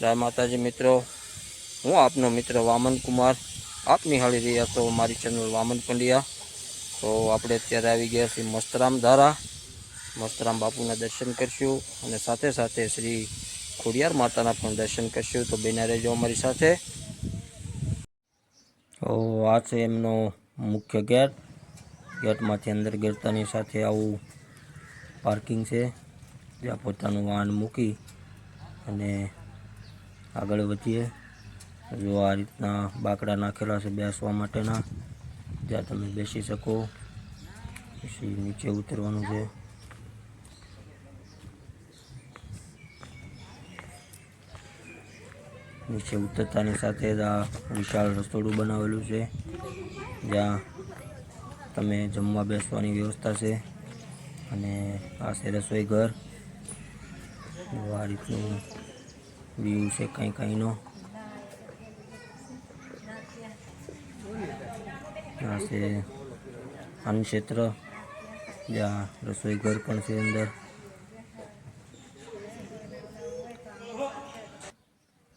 જય માતાજી મિત્રો. હું આપનો મિત્ર વામન કુમાર. આપ નિહાળી રહ્યા છો મારી ચેનલ વામન પંડ્યા. તો આપણે અત્યારે આવી ગયા છીએ મસ્તરામ ધારા. મસ્તરામ બાપુના દર્શન કરશું અને સાથે સાથે શ્રી ખોડિયાર માતાના પણ દર્શન કરશું. તો બેના રહેજો અમારી સાથે. તો આ છે એમનો મુખ્ય ગેટ. ગેટમાંથી અંદર ગેરતાની સાથે આવું પાર્કિંગ છે. જ્યાં પોતાનું વાહન મૂકી અને આગળ વધીએ. જો આ રીતના બાકડા નાખેલા છે બેસવા માટેના, જ્યાં તમે બેસી શકો. પછી નીચે ઉતરવાનું છે. નીચે ઉતરતાની સાથે જ આ વિશાળ રસોડું બનાવેલું છે, જ્યાં તમે જમવા બેસવાની વ્યવસ્થા છે અને આ છે રસોઈ ઘર આ રીતનું વ્યૂ છે કંઈ કંઈનો આ છે અન્ન ક્ષેત્ર જ્યાં રસોઈ ઘર પણ છે અંદર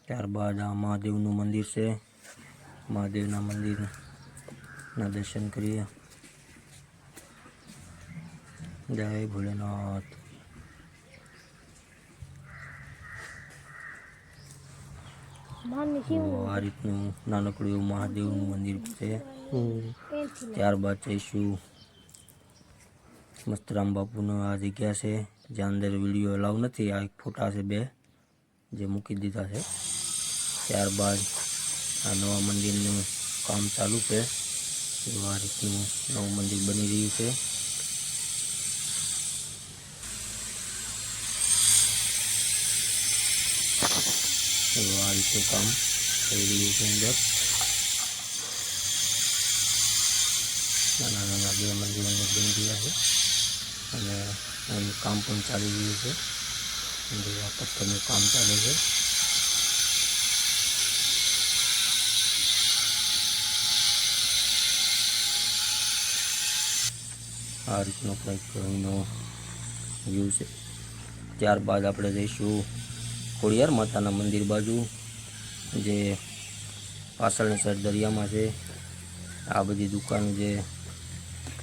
ત્યારબાદ આ મહાદેવનું મંદિર છે મહાદેવના મંદિરના દર્શન કરીએ જય ભોલેનાથ આ રીતનું નાનકડું એવું મહાદેવનું મંદિર છે. ત્યારબાદ જઈશું. મસ્તરામ બાપુનો આ જગ્યા છે. જ્યાં અંદર વીડિયો અલાવ નથી, આ એક ફોટા છે બે, જે મૂકી દીધા છે. ત્યારબાદ આ નવા મંદિરનું કામ ચાલુ છે. આ રીતનું નવું મંદિર બની રહ્યું છે. તો આ રીતનું કામ થઈ રહ્યું છે અંદર. નાના નાના બે મંદિર અંદર બની ગયા છે. અને એનું કામ પણ ચાલી રહ્યું છે. અંદર આ પથ્થરનું કામ ચાલે છે. આ રીતનો કંઈક અહીંનો વ્યૂ છે. ત્યારબાદ આપણે જઈશું ખોડિયાર માતાના મંદિર બાજુ જે પાછળની સાઈડ દરિયામાં છે. આ બધી દુકાન જે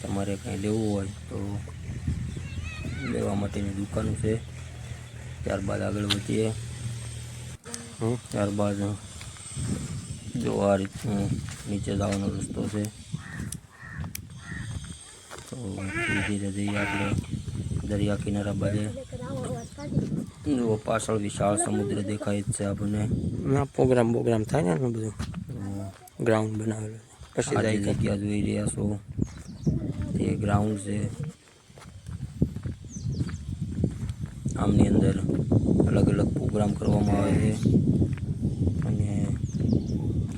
તમારે કંઈ લેવું હોય તો લેવા માટેની દુકાનો છે. ત્યારબાદ આગળ વધીએ. ત્યારબાદ જો આ રીતનું નીચે જવાનો રસ્તો છે. તો ધીરે ધીરે જઈએ આપણે દરિયા કિનારા બાજે. જુઓ પાછળ વિશાળ સમુદ્ર દેખાય છે આપણને. ના પ્રોગ્રામ પ્રોગ્રામ થાય ને બધું? ગ્રાઉન્ડ બનાવેલું પછી જાય જગ્યા જોઈ રહ્યા છો. તે ગ્રાઉન્ડ છે. આમની અંદર અલગ અલગ પ્રોગ્રામ કરવામાં આવે છે. અને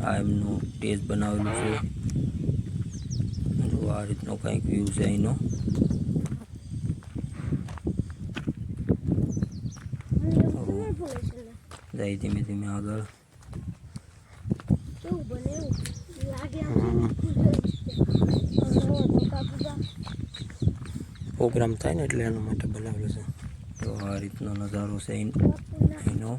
આ એમનું સ્ટેજ બનાવેલું છે. આ રીતનો કંઈક વ્યૂ છે અહીંનો. જાય ધીમે ધીમે આગળ. પ્રોગ્રામ થાય ને એટલે એના માટે બનાવેલું છે. તો આ રીતનો નજારો છે અહીં- અહીંનો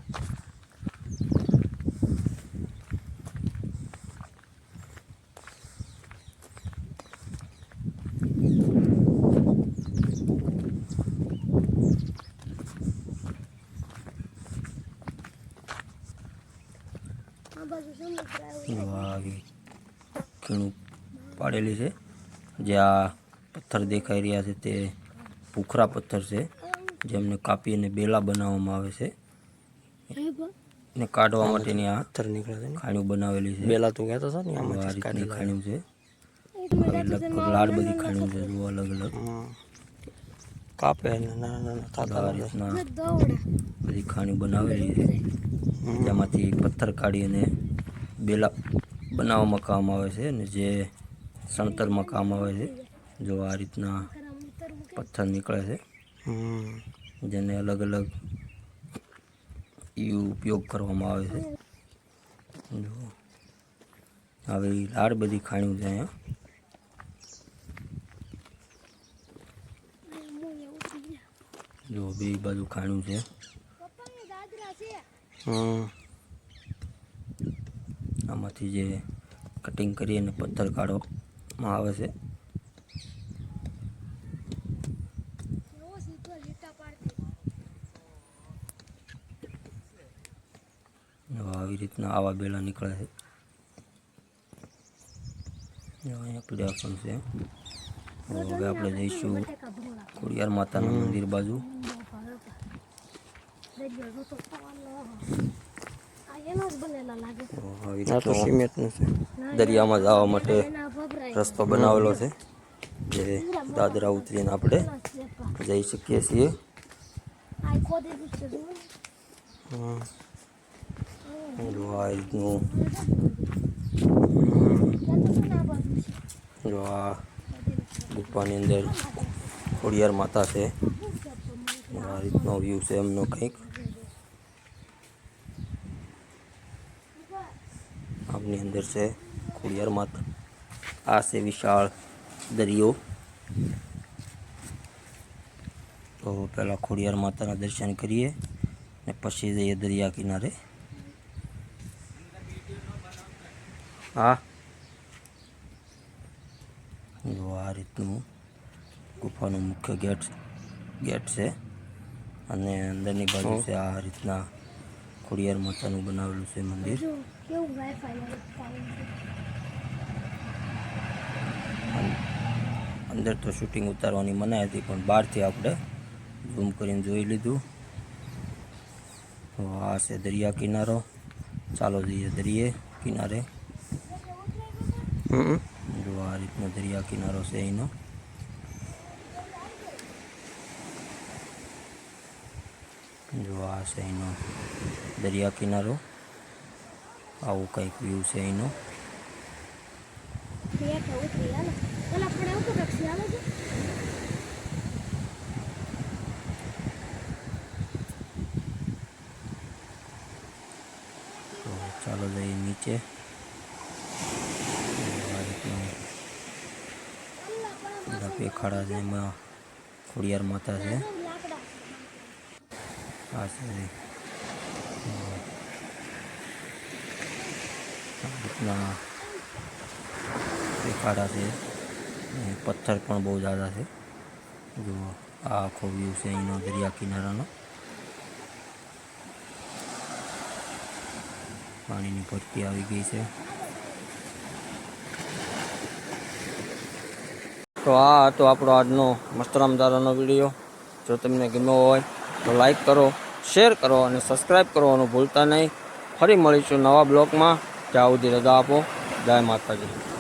જો આ આવી ખીણું પાડેલી છે. જે આ પથ્થર દેખાઈ રહ્યા છે તે ભૂખરા પથ્થર છે જેમને કાપીને બેલા બનાવવામાં આવે છે. ને કાઢવા માટેની આ પથ્થર નીકળે છે ખાણું બનાવેલી છે. બેલા તો કહેતો હતા ને આ આમાં રીતની કાઢેલા છે. લગભગ લાડ બધી ખાણું છે જો અલગ. અલગ કાપે નાના નાના થાતા રીતના બધી ખાણું બનાવેલી છે. જેમાંથી પથ્થર કાઢી અને બેલા બનાવવામાં કામ આવે છે અને જે સણતરમાં કામ આવે છે જો આ રીતના પથ્થર નીકળે છે. હમ. જેને અલગ અલગ એ ઉપયોગ કરવામાં આવે છે. જો આવી લાડ બધી ખાણ્યું છે અહીંયા. જો બે બાજુ ખાણું છે. હમ. આમાંથી જે કટિંગ કરી અને પથ્થર કાઢવામાં આવે છે. આવી રીતના આવા બેલા નીકળે છે. અહીંયા પીડા પણ છે હવે આપણે જઈશું ખોડિયાર માતાના મંદિર બાજુ. દરિયામાં જવા માટે રસ્તો બનાવેલો છે. જે દાદરા ઉતરીને આપણે જઈ શકીએ છીએ. જો આ રીતનું. જો આ ગુફાની અંદર ખોડિયાર માતા છે. આ રીતનો વ્યૂ છે એમનો કંઈક. આમની અંદર છે ખોડિયાર માતા. આ છે વિશાળ દરિયો. તો પહેલાં ખોડિયાર માતાના દર્શન કરીએ ને પછી જઈએ દરિયા કિનારે. હા. જો આ રીતનું ગુફાનું મુખ્ય ગેટ ગેટ છે. અને અંદરની બાજુ છે આ રીતના ખોડિયાર માતાનું બનાવેલું છે મંદિર. કેવું વાઈફાઈ અંદર તો શૂટિંગ ઉતારવાની મનાઈ હતી પણ બહારથી આપણે ઝૂમ કરીને જોઈ લીધું. તો આ છે દરિયા કિનારો. ચાલો જઈએ દરિયે કિનારે. હમ. જો આ રીતનો દરિયા કિનારો છે અહીંનો જો આ છે અહીંનો દરિયા કિનારો. આવું કંઈક વ્યૂ છે અહીંનો બેઠા ઉતરી હાલો. પેલા આપણે ઉપર રક્ષી હાલો છે. તો ચાલો જઈએ નીચે. આ રીતનું બધા પેખાડા છે એમાં ખોડિયાર માતા છે. લાકડા. આ છે. અ, દેખાડા છે. પથ્થર પણ બહુ ઝાઝા છે. જો આ આખો વ્યૂ છે અહીંનો દરિયા કિનારાનો. પાણીની ભરતી આવી ગઈ છે. તો આ હતો આપણો આજનો મસ્તરામદારાનો વીડિયો. જો તમને ગમ્યો હોય તો લાઈક કરો શેર કરો અને સબસ્ક્રાઈબ કરવાનું ભૂલતા નહીં. ફરી મળીશું નવા બ્લોગમાં. ત્યાં સુધી રજા આપો. જય માતાજી.